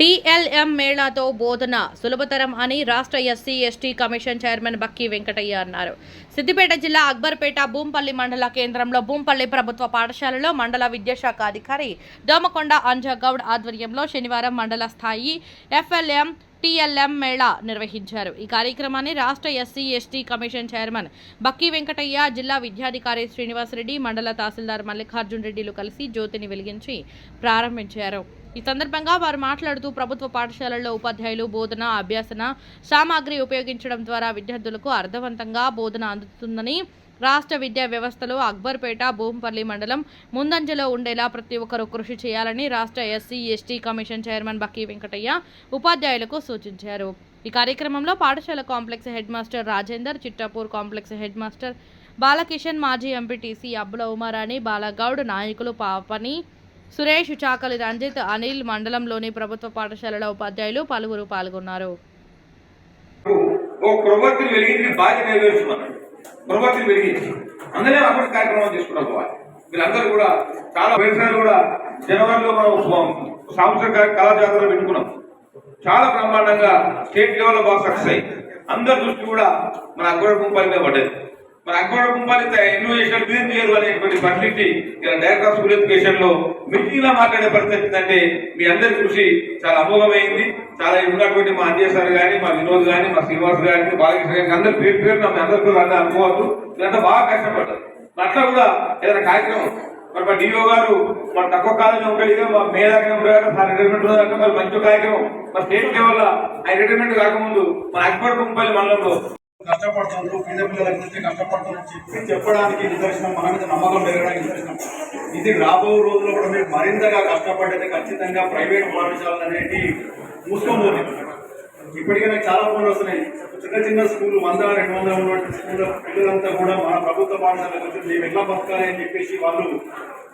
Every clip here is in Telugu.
టీఎల్ఎం మేళాతో బోధన సులభతరం అని రాష్ట్ర SC ST commission chairman Bakki Venkataiah అన్నారు. సిద్దిపేట జిల్లా అక్బర్పేట భూంపల్లి మండల కేంద్రంలో భూంపల్లి ప్రభుత్వ పాఠశాలలో మండల విద్యాశాఖ అధికారి దోమకొండ అంజగౌడ్ ఆధ్వర్యంలో శనివారం మండల స్థాయి ఎఫ్ఎల్ఎం టీఎల్ఎం మేళా నిర్వహించారు. ఈ కార్యక్రమాన్ని రాష్ట్ర SC ST commission chairman Bakki Venkataiah జిల్లా విద్యాధికారి శ్రీనివాసరెడ్డి మండల తహసీల్దార్ మల్లికార్జున్ రెడ్డిలు కలిసి జ్యోతిని వెలిగించి ప్రారంభించారు. ఈ సందర్భంగా వారు మాట్లాడుతూ ప్రభుత్వ పాఠశాలల్లో ఉపాధ్యాయులు బోధన అభ్యాసన సామాగ్రి ఉపయోగించడం ద్వారా విద్యార్థులకు అర్థవంతంగా బోధన అందుతుందని రాష్ట్ర విద్యా వ్యవస్థలో అక్బర్పేట భూంపల్లి మండలం ముందంజలో ఉండేలా ప్రతి ఒక్కరూ కృషి చేయాలని రాష్ట్ర SC ST commission chairman Bakki Venkataiah ఉపాధ్యాయులకు సూచించారు. ఈ కార్యక్రమంలో పాఠశాల complex head master Rajender Chittapur complex head master Balakishan మాజీ ఎంపీటీసీ అబ్బుల ఉమారాణి బాలగౌడ్ నాయకులు పాపని సురేష్ చాకలి రంజిత్ అనిల్ మండలంలోని ప్రభుత్వ పాఠశాలల ఉపాధ్యాయులు పలువురు పాల్గొన్నారు. వీళ్ళందరూ కూడా చాలా వ్యవసాయాలు కూడా జనవరిలో మనం సాంస్కృతిక కళాజాతర పెట్టుకున్నాం. చాలా బ్రహ్మాండంగా స్టేట్ లెవెల్లో బాగా సక్సెస్ అయ్యి అందరి దృష్టి కూడా మన అక్బర్ కుంపాలి పడ్డది. మన అంకోడ కుంపాలి ఇన్నోవేషన్ బిజినెస్ చేయరు అనేటువంటి పరిస్థితి ఇలా డైరెక్టర్ ఆఫ్ స్కూల్ ఎడ్యుకేషన్లో మీటింగ్ మాట్లాడే పరిస్థితి ఏంటంటే మీ అందరి కృషి చాలా అమోఘమైంది. చాలా ఉన్నటువంటి మా అంజయ్ సార్ కానీ మా వినోద్ కానీ మా శ్రీనివాస్ గారిని బాలకృష్ణ గారికి అందరు పేరు పేరు మీ అందరికీ అందరూ అనుకోవద్దు ఇదంతా బాగా కష్టపడ్డారు. అట్లా కూడా ఏదైనా కార్యక్రమం మరి మా డిఓ గారు మరి తక్కువ కాలంలో ఉండేదిగా మా మేధాగా ఉండేవారు సార్ రిటైర్మెంట్ దాకా మరి మంచి కార్యక్రమం. మరి స్టేట్ లెవెల్ ఆయన రిటైర్మెంట్ కాకముందు మన అక్బర్ కుంపల్లి మండలంలో కష్టపడుతున్నారు పేద పిల్లల గురించి కష్టపడుతున్నారు చెప్పి చెప్పడానికి నిదర్శనం మన మీద నమ్మకం పెరగడానికి నిదర్శనం. ఇది రాబో రోజుల్లో కూడా మీరు మరింతగా కష్టపడితే ఖచ్చితంగా ప్రైవేట్ పాఠశాలలు అనేవి మూసుకోబోతుంది ఇప్పటికే నాకు చాలా ఫోన్లు వస్తున్నాయి. చిన్న చిన్న స్కూల్ వంద రెండు వందల ఉన్నటువంటి స్కూల్ పిల్లలంతా కూడా మన ప్రభుత్వ పాఠశాల గురించి మేము ఎట్లా బతకాలి? అని చెప్పేసి వాళ్ళు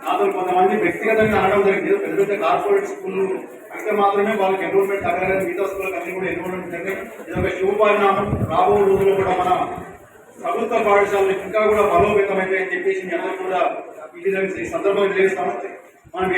నాతో కొంతమంది వ్యక్తిగతంగా అనడం జరిగింది. పెద్ద పెద్ద కార్పొరేట్ స్కూల్ అయితే మాత్రమే వాళ్ళకి ఎన్రోల్మెంట్ తగ్గలేదు మిగతా స్కూళ్ళకి అన్ని కూడా ఎన్రోల్మెంట్ జరిగాయి ఇది ఒక శుభపరిణామం రాబో రోజుల్లో కూడా మన ప్రభుత్వ పాఠశాలలు ఇంకా కూడా బలోపేతమైతే అని చెప్పేసి అందరూ కూడా ఈ విధంగా ఈ సందర్భంగా తెలియజేస్తాము మనం